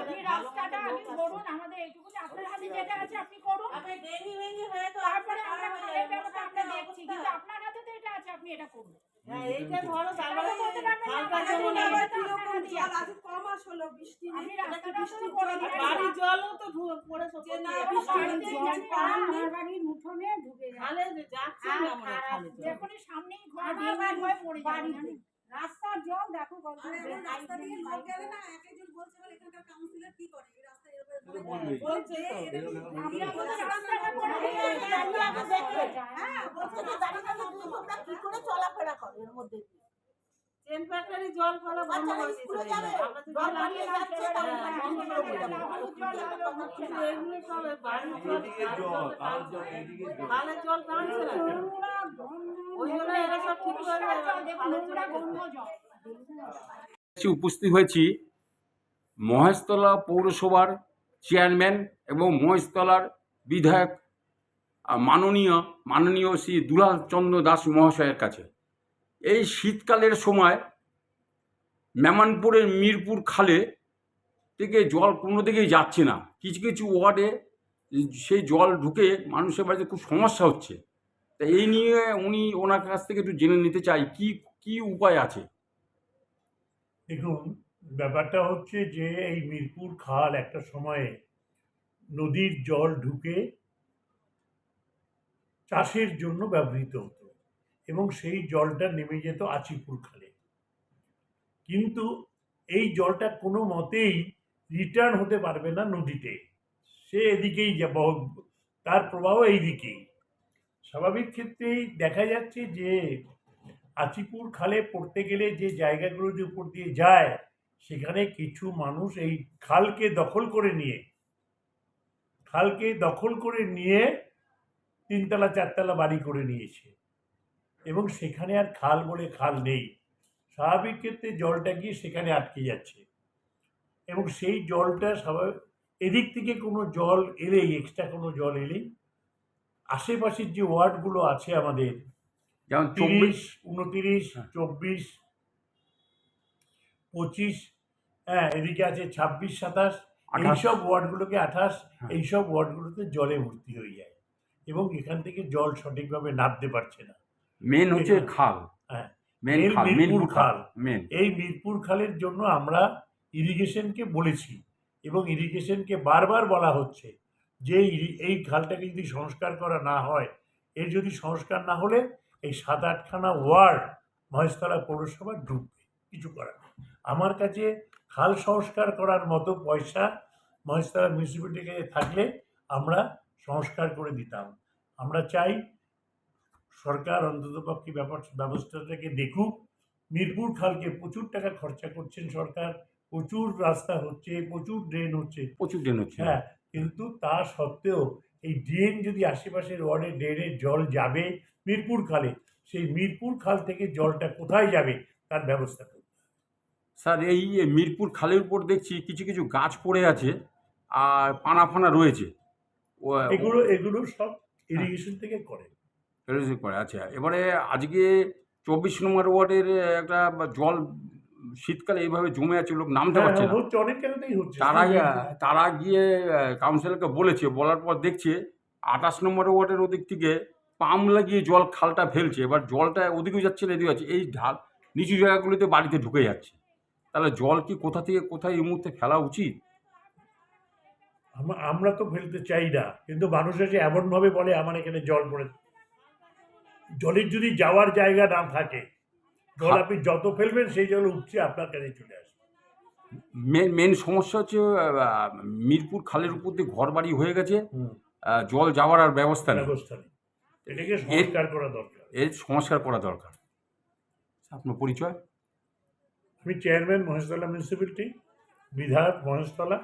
আপনি রাস্তাটা আগে করুন আমাদের এইটুকু আপনার হাতে যেটা আছে আপনি করুন। তারপরে আমরা খালের ব্যবস্থা আমরা দেখছি কিন্তু আপনার হাতে তো এটা আছে আপনি এটা করুন। হয়। মনে হয় সামনেই ঘর বাড়ি- হয়ে পড়ে যায়? রাস্তার জল দেখো রাস্তা দিয়ে লোক গেলে না এক একজন বলছে বলে এখানকার কাউন্সিলর কি করে? এই রাস্তা বলছে কি- করে। হ্যাঁ, চলাফেরা করে এর মধ্যে? ফ্যাক্টরি জল ফেলা বন্ধ করে জল হ্যাঁ, হ্যাঁ, জল জল, টানছে না। উপস্থিত হয়েছি মহেশতলা পৌরসভার চেয়ারম্যান এবং মহেশতলার বিধায়ক মাননীয় মাননীয় শ্রী দুলাল চন্দ্র দাস মহাশয়ের কাছে। এই শীতকালের সময় মেমানপুরের মিরপুর খালে থেকে জল কোনো দিকেই যাচ্ছে না। কিছু কিছু ওয়ার্ডে সেই জল ঢুকে মানুষের বাড়িতে খুব সমস্যা হচ্ছে। তা এই নিয়ে উনি ওনার কাছ থেকে একটু জেনে নিতে চাই, কি কি উপায় আছে? দেখুন, ব্যাপারটা হচ্ছে যে এই মিরপুর খাল একটা সময়ে নদীর জল ঢুকে চাষের জন্য ব্যবহৃত হতো এবং সেই জলটা নেমে যেত আচিপুর খালে। কিন্তু এই জলটা কোনো মতেই রিটার্ন হতে পারবে না নদীতে। সে এদিকেই যাব তার প্রবাহ এই দিকেই স্বাভাবিক ক্ষেত্রেই দেখা যাচ্ছে যে আচিপুর খালে পড়তে গেলে যে জায়গাগুলো যে উপর দিয়ে যায়, সেখানে কিছু মানুষ এই খালকে দখল করে নিয়ে, খালকে দখল করে নিয়ে তিনতলা, চারতলা বাড়ি করে নিয়েছে। এবং সেখানে আর খাল বলে খাল নেই। স্বাভাবিক ক্ষেত্রে জলটা গিয়ে সেখানে আটকে যাচ্ছে। এবং সেই জলটা স্বাভাবিক, এদিক থেকে কোনো জল এলেই এক্সট্রা কোনো জল এলেই আশেপাশের যে ওয়ার্ডগুলো আছে আমাদের যেমন চব্বিশ তিরিশ উনতিরিশ হ্যাঁ। চব্বিশ পঁচিশ হ্যাঁ এদিকে আছে ছাব্বিশ সাতাশ এইসব ওয়ার্ডগুলোকে আঠাশ হ্যাঁ। এইসব ওয়ার্ডগুলোতে জলে ভর্তি হয়ে যায় এবং এখান থেকে জল সঠিকভাবে নামতে পারছে না মেন হচ্ছে খাল হ্যাঁ খাল মিরপুর খাল। মেন এই মিরপুর খালের জন্য আমরা ইরিগেশনকে বলেছি এবং ইরিগেশনকে বারবার বলা হচ্ছে যে এই খালটাকে যদি সংস্কার করা না হয়, এর যদি সংস্কার না হলে এই সাত আটখানা ওয়ার্ড মহেশতলা পৌরসভা ডুববে, কিছু করার। আমার কাছে খাল সংস্কার করার মতো পয়সা মহেশতলা মিউনিসিপ্যালিটির কাছে থাকলে আমরা সংস্কার করে দিতাম। আমরা চাই সরকার অন্ততপক্ষে ব্যাপার ব্যবস্থাটাকে দেখুক। মিরপুর খালকে প্রচুর টাকা খরচা করছেন সরকার। প্রচুর রাস্তা হচ্ছে প্রচুর ড্রেন হচ্ছে। প্রচুর ড্রেন হচ্ছে। হ্যাঁ কিন্তু তা সত্ত্বেও এই ড্রেন যদি আশেপাশের ওয়ার্ডে ড্রেনের জল যাবে মিরপুর খালে সেই মিরপুর খাল থেকে জলটা কোথায় যাবে তার ব্যবস্থা করুন স্যার এই মিরপুর খালের উপর দেখছি কিছু কিছু গাছ পড়ে আছে আর পানা ফানা রয়েছে। এগুলো এগুলো সব ইরিগেশন থেকে করে। এরকম করে আচ্ছা। এবারে আজকে চব্বিশ নম্বর ওয়ার্ডের একটা জল শীতকালে এইভাবে জমে আছে লোক নামতে হ্যাঁ, পারছে না। হচ্ছে অনেক জায়গাতেই হচ্ছে। তারা তারা গিয়ে কাউন্সিলরকে বলেছে বলার পর দেখছে আঠাশ নম্বর ওয়ার্ডের ওদিক থেকে পাম্প লাগিয়ে জল খালটা ফেলছে এবার জলটা ওদিকেও যাচ্ছে না এদিকে যাচ্ছে এই ঢাল নিচু জায়গাগুলিতে বাড়িতে ঢুকে যাচ্ছে। তাহলে জল কি কোথা থেকে কোথায় এই মুহূর্তে ফেলা উচিত? আমরা তো ফেলতে চাই না কিন্তু মানুষ এসে এমনভাবে বলে আমার এখানে জল পড়ে জলের যদি যাওয়ার জায়গা না থাকে জল হ্যাঁ। আপনি যত ফেলবেন সেই জল উঠছে আপনার কাছে চলে আসবে। মেন মেন সমস্যা হচ্ছে মিরপুর খালের উপর দিয়ে ঘর বাড়ি হয়ে গেছে। জল যাওয়ার আর ব্যবস্থা নেই। ব্যবস্থা নেই। এটাকে সংস্কার করা দরকার। এর সংস্কার করা দরকার। আপনার পরিচয়? আমি চেয়ারম্যান মহেশতলা মিউনিসিপ্যালিটি বিধায়ক মহেশতলা।